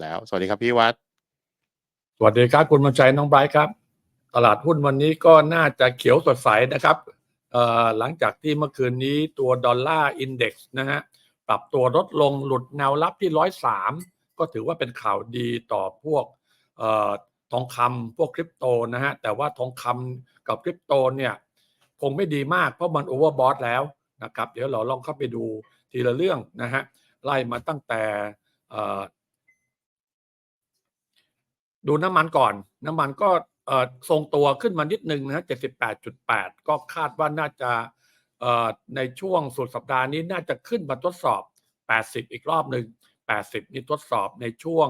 แล้ว สวัสดีครับพี่วัด สวัสดีครับคุณมนชัยน้องไบรท์ครับ ตลาดหุ้นวันนี้ก็น่าจะเขียวสดใสนะครับหลังจากที่เมื่อคืนนี้ตัวดอลลาร์อินเด็กซ์นะฮะปรับตัวลดลงหลุดแนวรับที่ร้อยสามก็ถือว่าเป็นข่าวดีต่อพวกออทองคำพวกคริปโตนะฮะแต่ว่าทองคำกับคริปโตเนี่ยคงไม่ดีมากเพราะมันโอเวอร์บอทแล้วนะครับเดี๋ยวเราลองเข้าไปดูทีละเรื่องนะฮะไล่มาตั้งแต่ ดูน้ำมันก่อน น้ำมันก็ทรงตัวขึ้นมานิดนึงนะฮะ78.8 ก็คาดว่าน่าจะในช่วงสุดสัปดาห์นี้น่าจะขึ้นมาทดสอบ 80 อีกรอบหนึ่ง80 นี่ทดสอบในช่วง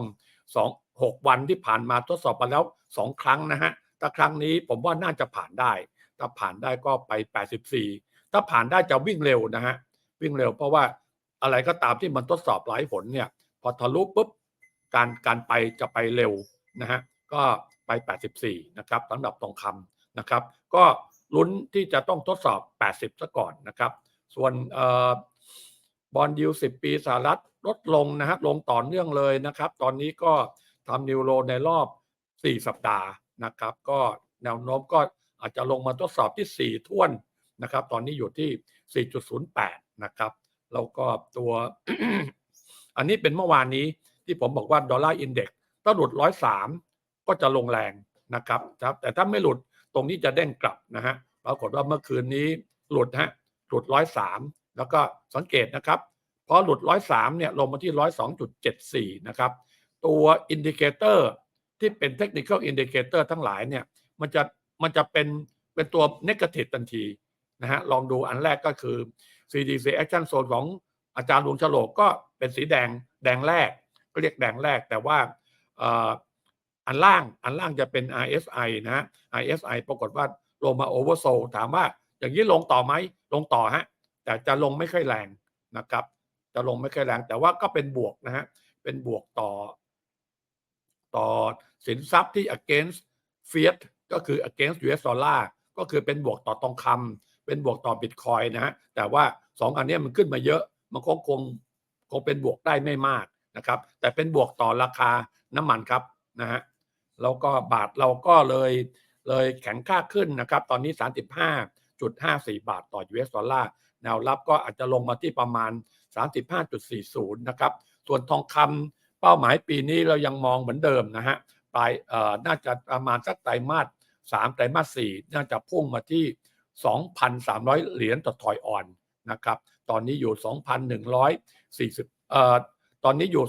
2 6 วันที่ผ่านมาทดสอบมาแล้ว 2 ครั้งนะฮะถ้าครั้งนี้ผมว่าน่าจะผ่านได้ ถ้าผ่านได้ก็ไป 84 ถ้าผ่านได้จะวิ่งเร็วนะฮะ วิ่งเร็วเพราะว่าอะไรก็ตามที่มันทดสอบหลายผลเนี่ย พอทะลุปุ๊บ การการไปจะไปเร็ว นะฮะก็ไป 84 นะครับสำหรับทองคำนะครับ ก็ลุ้นที่จะต้องทดสอบ 80 ซะก่อนนะครับ ส่วนออบอลยู10 ปีสหรัฐลดลงนะฮะลงต่อเนื่องเลยนะครับ ตอนนี้ก็ทำนิวโรในรอบ 4 สัปดาห์นะครับ ก็แนวโน้มก็อาจจะลงมาทดสอบที่ 4 ท่วนนะครับ ตอนนี้อยู่ที่ 4.08 นะครับ แล้วก็ตัว อันนี้เป็นเมื่อวานนี้ที่ผมบอกว่าดอลลาร์อินเด็กซ์ ถ้าหลุด103ก็จะลงแรงนะครับครับ แต่ถ้าไม่หลุดตรงนี้จะเด้งกลับนะฮะปรากฏว่าเมื่อคืนนี้หลุดฮะหลุด103แล้วก็สังเกตนะครับพอหลุด103เนี่ยลงมาที่102.74นะครับ ตัวอินดิเคเตอร์ที่เป็นเทคนิคอลอินดิเคเตอร์ทั้งหลายเนี่ยมันจะมันจะเป็นเป็นตัวเนกาทีฟทันทีนะฮะลองดูอันแรกก็คือ CDC Action Zone ของอาจารย์ลุงฉลกก็เป็นสีแดงแดงแรกก็เรียกแดงแรก แต่ว่า อันล่างอันล่างจะเป็น RSI นะฮะ RSI ปรากฏว่าลงมาโอเวอร์โซถามว่า อย่างนี้ลงต่อไหมลงต่อฮะ แต่จะลงไม่ค่อยแรงนะครับ จะลงไม่ค่อยแรง แต่ว่าก็เป็นบวกนะฮะเป็นบวกต่อ ต่อสินทรัพย์ที่ against fiat ก็คือ against US dollar ก็คือเป็นบวกต่อทองคำเป็นบวกต่อบิตคอยนะฮะแต่ว่าสองอันนี้มันขึ้นมาเยอะ มันก็คงคงเป็นบวกได้ไม่มากนะครับ แต่เป็นบวกต่อราคา น้ำมันครับนะฮะแล้วก็บาทเราก็เลยเลยแข็งค่าขึ้นนะครับ ตอนนี้ 35.54 บาทต่อ US ดอลลาร์แนวรับก็อาจจะลงมาที่ประมาณ 35.40 นะครับ ส่วนทองคำเป้าหมายปีนี้เรายังมองเหมือนเดิมนะฮะปลายเอ่อน่าจะประมาณสักไตรมาส3ไตรมาส4น่าจะพุ่งมาที่ 2,300 เหรียญต่อถอยอ่อนนะครับ ตอนนี้อยู่ 2,140เอ่อตอนนี้อยู่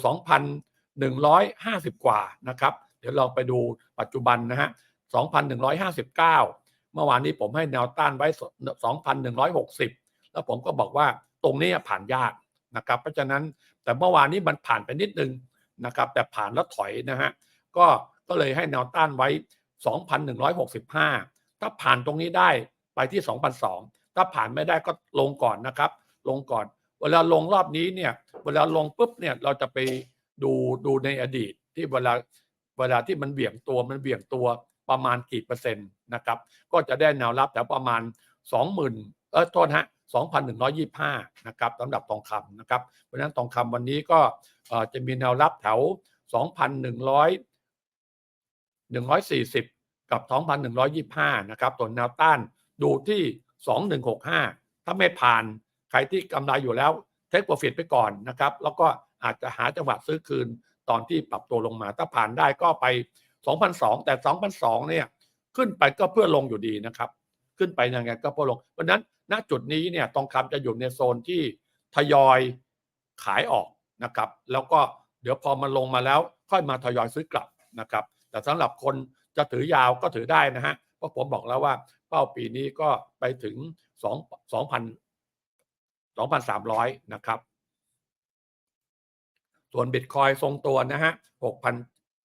150 กว่านะครับ เดี๋ยวเราไปดูปัจจุบันนะฮะ 2,159 เมื่อวานนี้ผมให้แนวต้านไว้ 2,160 แล้วผมก็บอกว่าตรงนี้ผ่านยากนะครับ เพราะฉะนั้นแต่เมื่อวานนี้มันผ่านไปนิดนึงนะครับ แต่ผ่านแล้วถอยนะฮะ ก็ก็เลยให้แนวต้านไว้ 2,165 ถ้าผ่านตรงนี้ได้ไปที่ 2,002 ถ้าผ่านไม่ได้ก็ลงก่อนนะครับ ลงก่อน เวลาลงรอบนี้เนี่ย เวลาลงปุ๊บเนี่ยเราจะไป ดูดูในอดีตที่เวลาเวลาที่มันเบี่ยงตัวมันเบี่ยงตัวประมาณกี่เปอร์เซ็นต์นะครับ ก็จะได้แนวรับแถวประมาณ 20,000เออโทษฮะ2,125นะครับสำหรับทองคำนะครับ เพราะฉะนั้นทองคำวันนี้ก็จะมีแนวรับแถว 2,100 140 กับ 2,125นะครับส่วนแนวต้านดูที่ 2165 ถ้าไม่ผ่านใครที่กำไรอยู่แล้วเทคโปรฟิตไปก่อนนะครับ แล้วก็ อาจจะหาจังหวะซื้อคืนตอนที่ปรับตัวลงมา ถ้าผ่านได้ก็ไป 2,002 แต่ 2,002 เนี่ย ขึ้นไปก็เพื่อลงอยู่ดีนะครับ ขึ้นไปยังไงก็เพื่อลง เพราะนั้นณจุดนี้เนี่ยทองคำจะอยู่ในโซนที่ทยอยขายออกนะครับ แล้วก็เดี๋ยวพอมันลงมาแล้ว ค่อยมาทยอยซื้อกลับนะครับ แต่สำหรับคนจะถือยาวก็ถือได้นะฮะ เพราะผมบอกแล้วว่าเป้าปีนี้ก็ไปถึง 2 2,000 2,300 นะครับ ส่วนบิตคอยทรงตัวนะฮะ6,000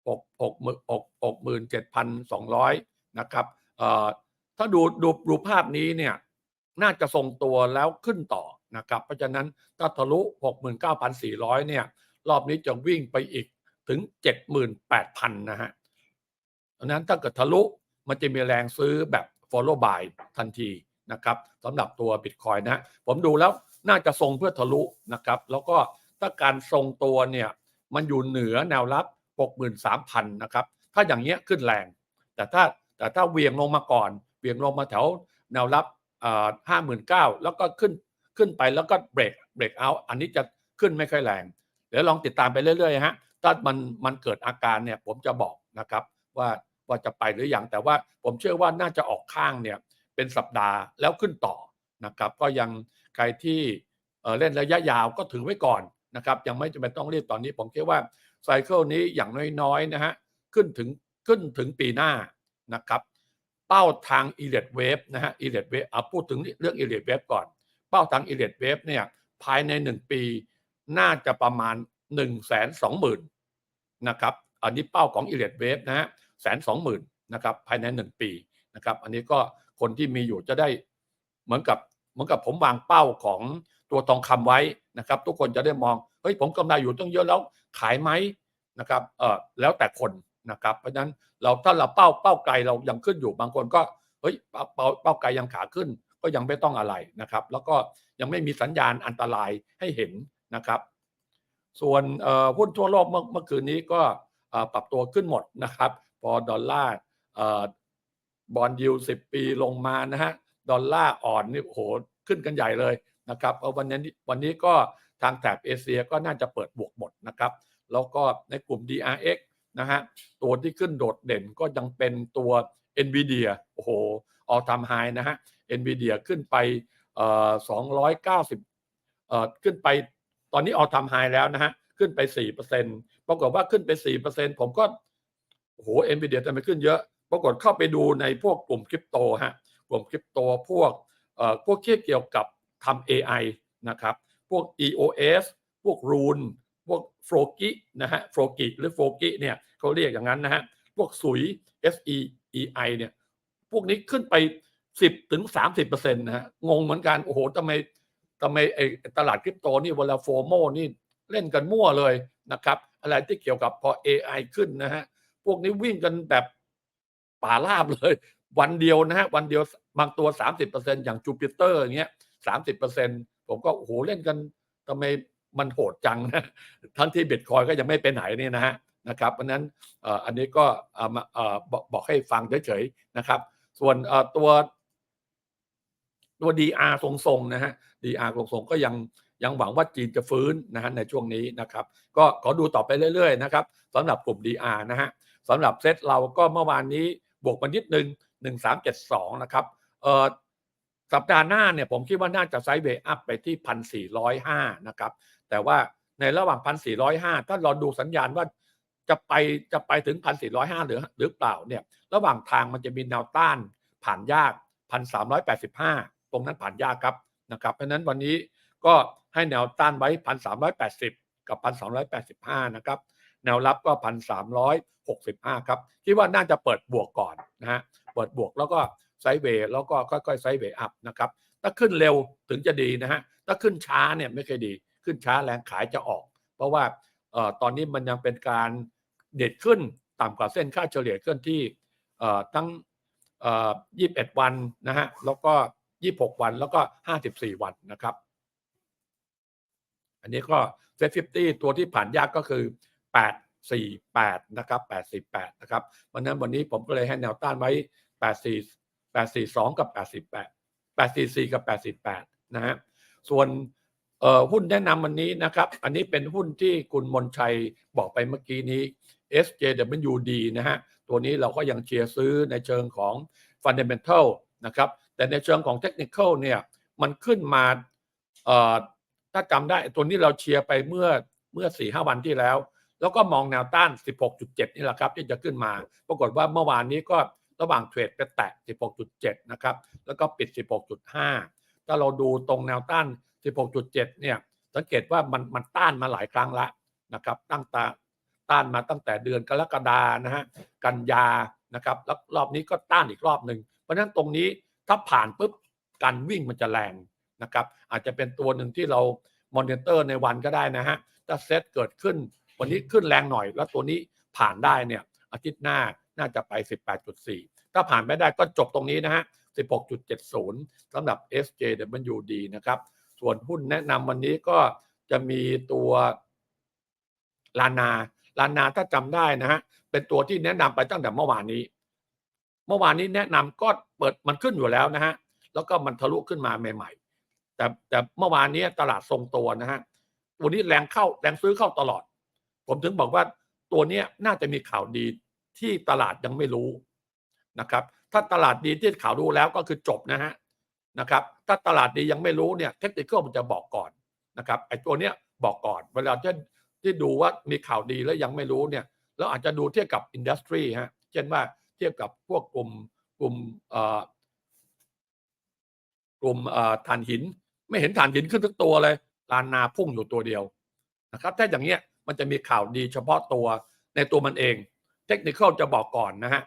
67,200นะครับเอ่อถ้าดูดูดูภาพนี้เนี่ยน่าจะทรงตัวแล้วขึ้นต่อนะครับเพราะฉะนั้นถ้าทะลุ 69,400 เนี่ย รอบนี้จะวิ่งไปอีกถึง 78,000 นะฮะดังนั้นถ้าเกิดทะลุมันจะมีแรงซื้อแบบ follow by ทันทีนะครับสำหรับตัว Bitcoin นะ ผมดูแล้วน่าจะทรงเพื่อทะลุนะครับ แล้วก็ ถ้าการทรงตัวเนี่ยมันอยู่เหนือแนวรับ 63,000 นะครับ ถ้าอย่างเงี้ยขึ้นแรง แต่ถ้าแต่ถ้าเวียงลงมาก่อนเวียงลงมาแถวแนวรับห้าหมื่นเก้าแล้วก็ขึ้นขึ้นไปแล้วก็เบรกเบรกเอา อันนี้จะขึ้นไม่ค่อยแรง เดี๋ยวลองติดตามไปเรื่อยๆฮะ ถ้ามันมันเกิดอาการเนี่ยผมจะบอกนะครับว่าว่าจะไปหรืออยังแต่ว่าผมเชื่อว่าน่าจะออกข้างเนี่ยเป็นสัปดาห์แล้วขึ้นต่อนะครับ ก็ยังใครที่เล่นระยะยาวก็ถือไว้ก่อน นะครับยังไม่จำเป็นต้องรีบตอนนี้ ผมคิดว่าไซเคิลนี้อย่างน้อยๆนะฮะขึ้นถึงขึ้นถึงปีหน้านะครับเป้าทาง e l i t Wave นะฮะ e l i t Wave เอาพูดถึงเรื่อง e l i t Wave ก่อน เป้าทาง e l i t Wave เนี่ยภายใน 1 ปีน่าจะประมาณ 1 2 0 0 0 0นะครับอันนี้เป้าของ e l i t Wave นะฮะแสนสองหมื่นนะครับภายใน 1 ปีนะครับอันนี้ก็คนที่มีอยู่จะได้เหมือนกับเหมือนกับผมวางเป้าของตัวทองคำไว้ นะครับ ทุกคนจะได้มองเฮ้ยผมกำไรอยู่ต้องเยอะแล้วขายไหมนะครับเออแล้วแต่คนนะครับ เพราะฉะนั้นเราถ้าเราเป้าเป้าไกลเรายังขึ้นอยู่บางคนก็เฮ้ยเป้าเป้าเป้าไกลยังขาขึ้น ก็ยังไม่ต้องอะไรนะครับ แล้วก็ยังไม่มีสัญญาณอันตรายให้เห็นนะครับ ส่วนหุ้นทั่วโลกเมื่อเมื่อคืนนี้ก็ปรับตัวขึ้นหมดนะครับ พอดอลลาร์บอลยูสิบปีลงมานะฮะดอลลาร์อ่อนนี่โหขึ้นกันใหญ่เลย นะครับเอาวันนี้วันนี้ก็ทางแถบเอเชียก็น่าจะเปิดบวกหมดนะครับ แล้วก็ในกลุ่ม DRX นะฮะตัวที่ขึ้นโดดเด่นก็ยังเป็นตัว NVIDIA โอ้โหออทำไฮนะฮะ NVIDIA ขึ้นไปเอ่อ290เอ่อขึ้นไปตอนนี้ออทำไฮแล้วนะฮะขึ้นไป 4%ปรากฏว่าขึ้นไป 4%ผมก็โอ้โห NVIDIA ทำไมขึ้นเยอะ ปรากฏเข้าไปดูในพวกกลุ่มคริปโตฮะกลุ่มคริปโตพวกเอ่อพวกที่เกี่ยวกับ ทำ AI นะครับ พวก EOS พวก Rune พวกโฟกินะฮะโฟกิหรือโฟกิเนี่ยเขาเรียกอย่างนั้นนะฮะ พวกสุย SEEI เนี่ย พวกนี้ขึ้นไป 10ถึง30%นะฮะ งงเหมือนกัน โอ้โหทำไมทำไมไอตลาดคริปโตนี่เวลาโฟโมนี่เล่นกันมั่วเลยนะครับ อะไรที่เกี่ยวกับพอ AI ขึ้นนะฮะ พวกนี้วิ่งกันแบบป่าราบเลย วันเดียวนะฮะ วันเดียวบางตัว 30%อย่างจูปิเตอร์อย่างเงี้ย 30%ผมก็โหเล่นกันทำไมมันโหดจังนะทั้งที่บิตคอยก็ยังไม่ไปไหนนี่นะฮะนะครับเพราะนั้นอันนี้ก็บอกบอกให้ฟังเฉยๆนะครับ ส่วนตัวตัว DR ทรงๆนะฮะ DR ทรงๆก็ยังยังหวังว่าจีนจะฟื้นนะฮะในช่วงนี้นะครับ ก็ขอดูต่อไปเรื่อยๆนะครับสำหรับกลุ่ม DR นะฮะสำหรับเซตเราก็เมื่อวานนี้บวกมานิดนึง 1372 นะครับเอ่อ สัปดาห์หน้าเนี่ยผมคิดว่าน่าจะไซด์เวย์อัพไปที่1,405นะครับ แต่ว่าในระหว่าง1,405ถ้าเราดูสัญญาณว่าจะไปจะไปถึง1,405หรือหรือเปล่าเนี่ยระหว่างทางมันจะมีแนวต้านผ่านยาก1,385ตรงนั้นผ่านยากครับนะครับ เพราะนั้นวันนี้ก็ให้แนวต้านไว้1,380กับ1,285นะครับแนวรับก็1,365ครับคิดว่าน่าจะเปิดบวกก่อนนะฮะเปิดบวกแล้วก็ ไซเวย์แล้วก็ค่อยๆไซเวย์อัพนะครับถ้าขึ้นเร็วถึงจะดีนะฮะถ้าขึ้นช้าเนี่ยไม่เคยดี ขึ้นช้าแรงขายจะออก เพราะว่าออตอนนี้มันยังเป็นการเด็ดขึ้นต่ำกว่าเส้นค่าเฉลี่ยเคลื่อนที่เอ่อทั้งเอ่อ21 วันนะฮะแล้วก็ 26 วันแล้วก็ 54 วันนะครับ อันนี้ก็เซ็ต50ตัวที่ผ่านยากก็คือ 848 นะครับ848นะครับ วันนั้นวันนี้ผมก็เลยให้แนวต้านไว้ 84 842 กับ 88 844 กับ 88 นะฮะส่วนหุ้นแนะนำวันนี้นะครับ อันนี้เป็นหุ้นที่คุณมนชัยบอกไปเมื่อกี้นี้ SJWD นะฮะ ตัวนี้เราก็ยังเชียร์ซื้อในเชิงของ Fundamental นะครับ แต่ในเชิงของ Technical เนี่ย มันขึ้นมาถ้าจำได้ตัวนี้เราเชียร์ไปเมื่อเมื่อ 4-5 วันที่แล้ว แล้วก็มองแนวต้าน 16.7 นี่แหละครับ ที่จะขึ้นมา ปรากฏว่าเมื่อวานนี้ก็ ระหว่างเทรดไปแตะ 16.7 นะครับ แล้วก็ปิด 16.5 ถ้าเราดูตรงแนวต้าน 16.7 เนี่ย สังเกตว่ามันมันต้านมาหลายครั้งละนะครับ ตั้งตาต้านมาตั้งแต่เดือนกรกฎานะฮะ กันยา นะครับ แล้วรอบนี้ก็ต้านอีกรอบหนึ่ง เพราะฉะนั้นตรงนี้ถ้าผ่านปุ๊บ การวิ่งมันจะแรงนะครับ อาจจะเป็นตัวหนึ่งที่เรามอนิเตอร์ในวันก็ได้นะฮะ ถ้าเซตเกิดขึ้น วันนี้ขึ้นแรงหน่อย แล้วตัวนี้ผ่านได้เนี่ยอาทิตย์หน้า น่าจะไป 18.4 ถ้าผ่านไม่ได้ก็จบตรงนี้นะฮะ 16.70 สำหรับ SJWD นะครับ ส่วนหุ้นแนะนำวันนี้ก็จะมีตัวลานาลานาถ้าจำได้นะฮะ เป็นตัวที่แนะนำไปตั้งแต่เมื่อวานนี้ เมื่อวานนี้แนะนำก็เปิดมันขึ้นอยู่แล้วนะฮะ แล้วก็มันทะลุขึ้นมาใหม่ๆ แต่แต่เมื่อวานนี้ตลาดทรงตัวนะฮะวันนี้แรงเข้าแรงซื้อเข้าตลอด ผมถึงบอกว่าตัวนี้น่าจะมีข่าวดี ที่ตลาดยังไม่รู้นะครับ ถ้าตลาดดีที่ข่าวรู้แล้วก็คือจบนะฮะนะครับ ถ้าตลาดดียังไม่รู้เนี่ยเทคนิคมันจะบอกก่อนนะครับไอ้ตัวเนี้ยบอกก่อน เวลาที่ที่ดูว่ามีข่าวดีแล้วยังไม่รู้เนี่ยแล้วอาจจะดูเทียบกับอินดัสทรีฮะเช่นว่าเทียบกับพวกกลุ่มกลุ่มเอ่อกลุ่มเอ่อถ่านหิน ไม่เห็นถ่านหินขึ้นทุกตัวเลยลานนาพุ่งอยู่ตัวเดียวนะครับถ้าอย่างเงี้ยมันจะมีข่าวดีเฉพาะตัวในตัวมันเอง เทคนิคจะบอกก่อนนะฮะ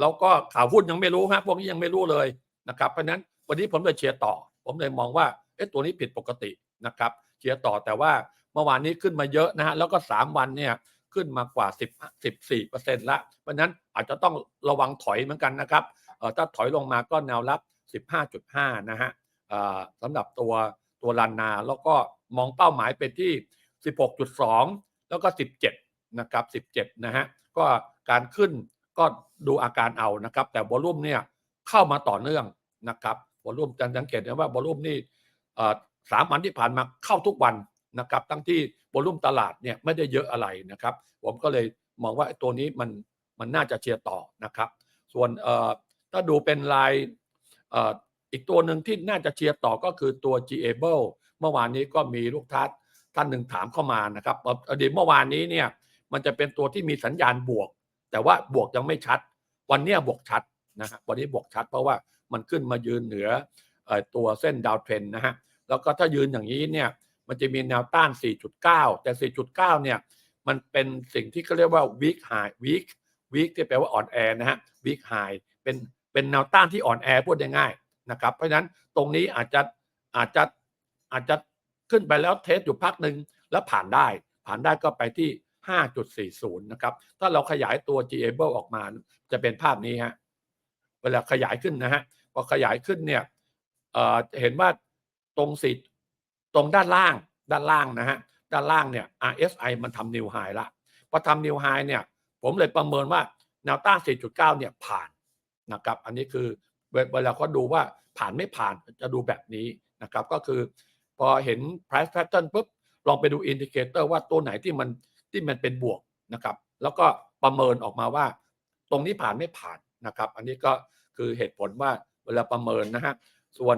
แล้วก็ข่าวหุ้นยังไม่รู้ฮะพวกนี้ยังไม่รู้เลยนะครับ เพราะนั้นวันนี้ผมเลยเชียร์ต่อ ผมเลยมองว่าเอ๊ะตัวนี้ผิดปกตินะครับเชียร์ต่อแต่ว่าเมื่อวานนี้ขึ้นมาเยอะนะฮะแล้วก็สามวันเนี่ยขึ้นมากว่า 10 14เปอร์เซ็นต์ละเพราะฉะนั้นอาจจะต้องระวังถอยเหมือนกันนะครับเอ่อถ้าถอยลงมาก็แนวรับ 15.5 นะฮะเอ่อสำหรับตัวตัวลันนาแล้วก็มองเป้าหมายไปที่ 16.2 แล้วก็ 17 นะครับ17 นะฮะ ก็การขึ้นก็ดูอาการเอานะครับ แต่วอลุ่มเนี่ยเข้ามาต่อเนื่องนะครับวอลุ่มจะสังเกตนะว่าวอลุ่มนี่สามวันที่ผ่านมาเข้าทุกวันนะครับทั้งที่วอลุ่มตลาดเนี่ยไม่ได้เยอะอะไรนะครับ ผมก็เลยมองว่าตัวนี้มันมันน่าจะเชียร์ต่อนะครับ ส่วนเอ่อถ้าดูเป็นลายอีกตัวหนึ่งที่น่าจะเชียร์ต่อก็คือตัว g a b l e เมื่อวานนี้ก็มีลูกทัศน์ท่านหนึ่งถามเข้ามานะครับเอ่ออดีตเมื่อวานนี้เนี่ย มันจะเป็นตัวที่มีสัญญาณบวก แต่ว่าบวกยังไม่ชัด วันนี้บวกชัดนะฮะวันนี้บวกชัด เพราะว่ามันขึ้นมายืนเหนืออตัวเส้นดาวเทรนนะฮะแล้วก็ถ้ายืนอย่างนี้เนี่ยมันจะมีแนวต้าน 4.9 แต่ 4.9 เนี่ยมันเป็นสิ่งที่เขาเรียกว่า weak high weak weak ที่แปลว่าอ่อนแอนะฮะ weak high เป็นเป็นแนวต้านที่อ่อนแอพูดง่ายๆนะครับเพราะฉะนั้นตรงนี้อาจจะอาจจะอาจจะขึ้นไปแล้วเทสอยู่พักหนึ่งแล้วผ่านได้ ผ่านได้ก็ไปที่ 5.40 นะครับ ถ้าเราขยายตัว g a b l e ออกมาจะเป็นภาพนี้ฮะ เวลาขยายขึ้นนะฮะ พอขยายขึ้นเนี่ยเเห็นว่าตรงสิตรงด้านล่าง ด้านล่างนะฮะ ด้านล่างเนี่ย RSI มันทำนิวไฮละ พอทำนิวไฮเนี่ย ผมเลยประเมินว่าแนวต้าน 4.9 เนี่ยผ่านนะครับ อันนี้คือเวลาเขาดูว่าผ่านไม่ผ่านจะดูแบบนี้นะครับ ก็คือพอเห็น price pattern ปุ๊บ ลองไปดูอินดิเคเตอร์ว่าตัวไหนที่มัน ที่มันเป็นบวกนะครับ แล้วก็ประเมินออกมาว่า ตรงนี้ผ่านไม่ผ่านนะครับ อันนี้ก็คือเหตุผลว่าเวลาประเมินนะฮะส่วน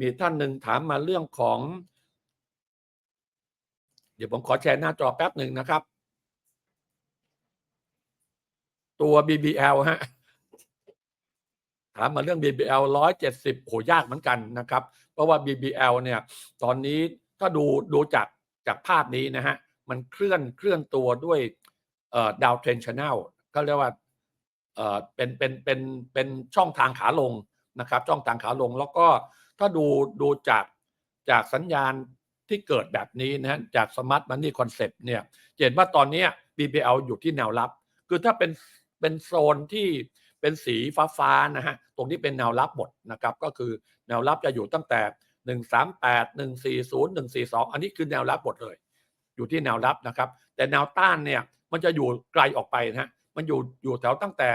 มีท่านหนึ่งถามมาเรื่องของ เดี๋ยวผมขอแชร์หน้าจอแป๊บหนึ่งนะครับ ตัว BBL ฮะถามมาเรื่อง BBL 170โหยากเหมือนกันนะครับ เพราะว่า BBL เนี่ย ตอนนี้ถ้าดูดูจากจากภาพนี้นะฮะ มันเคลื่อนเคลื่อนตัวด้วยดาวเทรนชแนลก็เรียกว่าเป็นเป็นเป็นเป็นช่องทางขาลงนะครับ ช่องทางขาลงแล้วก็ถ้าดูดูจากจากสัญญาณที่เกิดแบบนี้นะฮะจาก Smart Money Concept เนี่ยเห็นว่าตอนนี้ BBL อยู่ที่แนวรับ คือถ้าเป็นเป็นโซนที่เป็นสีฟ้าๆนะฮะตรงนี้เป็นแนวรับหมดนะครับ ก็คือแนวรับจะอยู่ตั้งแต่ 138 140 142 อันนี้คือแนวรับหมดเลย อยู่ที่แนวรับนะครับ แต่แนวต้านเนี่ยมันจะอยู่ไกลออกไปนะฮะมันอยู่อยู่แถวตั้งแต่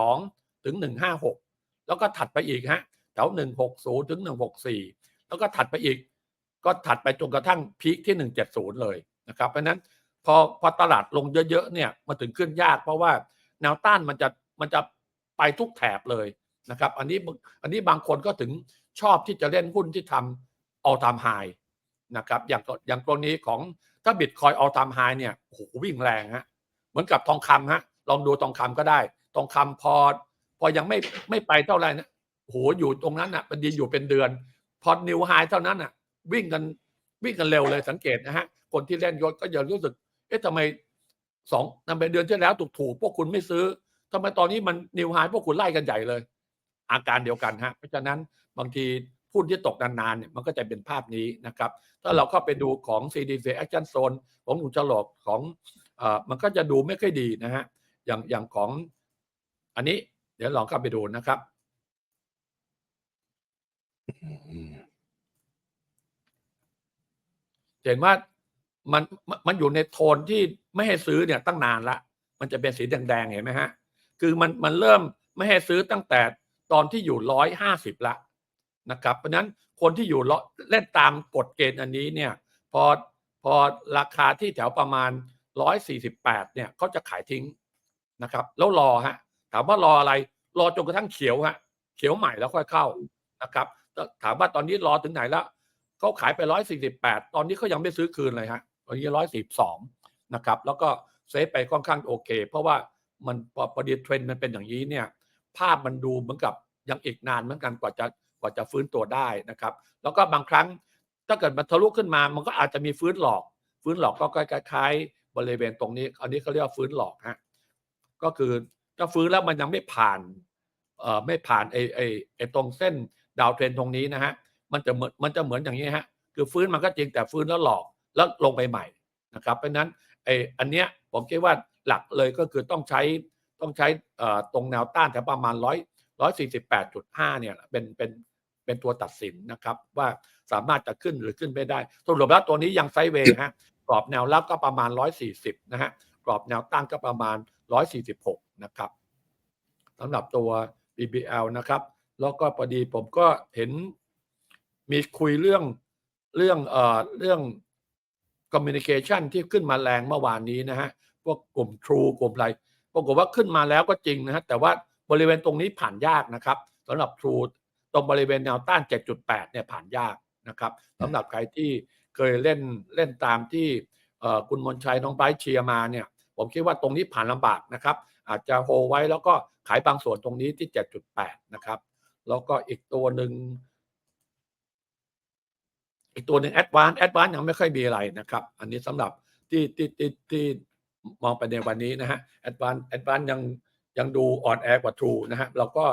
152 ถึง 156 แล้วก็ถัดไปอีกฮะแถว 160 ถึง 164 แล้วก็ถัดไปอีก ก็ถัดไปจนกระทั่งพีคที่ 170 เลยนะครับ เพราะนั้นพอพอตลาดลงเยอะๆเนี่ยมันถึงขึ้นยากเพราะว่าแนวต้านมันจะมันจะไปทุกแถบเลยนะครับ อันนี้อันนี้บางคนก็ถึงชอบที่จะเล่นหุ้นที่ทำ all time high นะครับอย่างอย่างกรณีของถ้าบิตคอย all time high เนี่ยโอ้โหวิ่งแรงฮะเหมือนกับทองคำฮะลองดูทองคำก็ได้ ทองคำพอ พอยังไม่ไม่ไปเท่าไหร่นะโหอยู่ตรงนั้นอะมันดีอยู่เป็นเดือน พอนิวไฮเท่านั้นอะ วิ่งกันวิ่งกันเร็วเลยสังเกตนะฮะ คนที่เล่นยศก็จะรู้สึก เอ๊ะทำไมสองทำไมเดือนที่แล้วถูกถูกพวกคุณไม่ซื้อทำไมตอนนี้มันนิวไฮพวกคุณไล่กันใหญ่เลย อาการเดียวกันฮะ เพราะฉะนั้นบางที หุ้นที่ตกนานๆเนี่ยมันก็จะเป็นภาพนี้นะครับ ถ้าเราเข้าไปดูของ CDC Action Zone ของหนุนฉลอกของอ่อมันก็จะดูไม่ค่อยดีนะฮะอย่างอย่างของอันนี้ เดี๋ยวลองเข้าไปดูนะครับเห็นว่ามันมันอยู่ในโทนที่ไม่ให้ซื้อเนี่ยตั้งนานละ มันจะเป็นสีแดงๆเห็นไหมฮะ คือมันมันเริ่มไม่ให้ซื้อตั้งแต่ตอนที่อยู่ร้อยห้าสิบละ นะครับ เพราะนั้นคนที่อยู่เล่นตามกฎเกณฑ์อันนี้เนี่ยพอพอราคาที่แถวประมาณร้อยสี่สิบแปดเนี่ยเขาจะขายทิ้งนะครับ แล้วรอฮะถามว่ารออะไร รอจนกระทั่งเขียวฮะเขียวใหม่แล้วค่อยเข้านะครับ ถามว่าตอนนี้รอถึงไหนแล้วเขาขายไปร้อยสี่สิบแปดตอนนี้เขายังไม่ซื้อคืนเลยฮะตอนนี้ร้อยสิบสองนะครับ แล้วก็เซฟไปค่อนข้างโอเค เพราะว่ามันพอพอดีเทรนด์มันเป็นอย่างนี้เนี่ยภาพมันดูเหมือนกับยังอีกนานเหมือนกันกว่าจะ กว่าจะฟื้นตัวได้นะครับ แล้วก็บางครั้งถ้าเกิดมันทะลุขึ้นมา มันก็อาจจะมีฟื้นหลอก ฟื้นหลอกก็คล้ายๆบริเวณตรงนี้ อันนี้เขาเรียกว่าฟื้นหลอกฮะก็คือถ้าฟื้นแล้วมันยังไม่ผ่านเอ่อไม่ผ่านไอไอไอตรงเส้นดาวเทรนตรงนี้นะฮะมันจะเหมือนมันจะเหมือนอย่างนี้ฮะคือฟื้นมันก็จริงแต่ฟื้นแล้วหลอกแล้วลงไปใหม่นะครับ เพราะฉะนั้นไออันเนี้ยผมคิดว่าหลักเลยก็คือต้องใช้ต้องใช้เอ่อตรงแนวต้านแถวประมาณร้อยร้อยสี่สิบแปดจุดห้าเนี่ยเป็นเป็น เป็นตัวตัดสินนะครับ ว่าสามารถจะขึ้นหรือขึ้นไม่ได้สรุปแล้วตัวนี้ยังไซด์เวย์ฮะกรอบแนวรับก็ประมาณร้อยสี่สิบนะฮะกรอบแนวต้านก็ประมาณร้อยสี่สิบหกนะครับสำหรับตัว BBL นะครับ แล้วก็พอดีผมก็เห็นมีคุยเรื่องเรื่องเอ่อเรื่อง communication ที่ขึ้นมาแรงเมื่อวานนี้นะฮะพวกกลุ่ม True กลุ่มอะไรปรากฏว่าขึ้นมาแล้วก็จริงนะฮะแต่ว่าบริเวณตรงนี้ผ่านยากนะครับสำหรับ True ตรงบริเวณแนวต้าน 7.8 เนี่ยผ่านยากนะครับสำหรับใครที่เคยเล่นเล่นตามที่คุณมนชัยน้องไบร์เชียร์มาเนี่ย ผมคิดว่าตรงนี้ผ่านลำบากนะครับ อาจจะโฮไว้แล้วก็ขายบางส่วนตรงนี้ที่ 7.8 นะครับ แล้วก็อีกตัวหนึ่งอีกตัวหนึ่งแอดวานแอดวานยังไม่ค่อยมีอะไรนะครับ อันนี้สำหรับที่ที่ที่ที่มองไปในวันนี้นะฮะแอดวานแอดวานยังยังดูอ่อนแอกว่าทรูนะฮะเราก็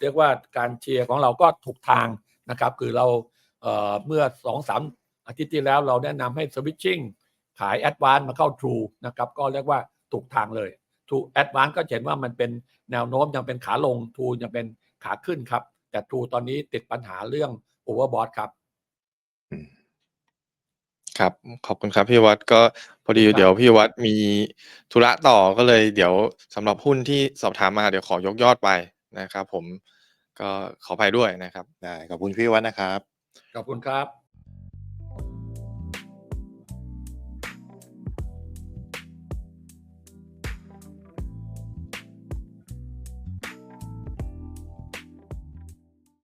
เรียกว่าการเชียร์ของเราก็ถูกทางนะครับ คือเราเอ่อเมื่อสองสามอาทิตย์ที่แล้วเราแนะนำให้สวิตชิ่งขายแอดวานมาเข้าทรูนะครับ ก็เรียกว่าถูกทางเลยทรูแอดวานก็เห็นว่ามันเป็นแนวโน้มยังเป็นขาลงทรูยังเป็นขาขึ้นครับ แต่ทรูตอนนี้ติดปัญหาเรื่องโอเวอร์บอทครับอืมครับ ขอบคุณครับพี่วัดก็พอดีครับเดี๋ยวพี่วัดมีธุระต่อก็เลย เดี๋ยวสำหรับหุ้นที่สอบถามมาเดี๋ยวขอยกยอดไป นะครับ ผมก็ขออภัยด้วยนะครับได้ขอบคุณพี่วัดนะครับ ขอบคุณครับ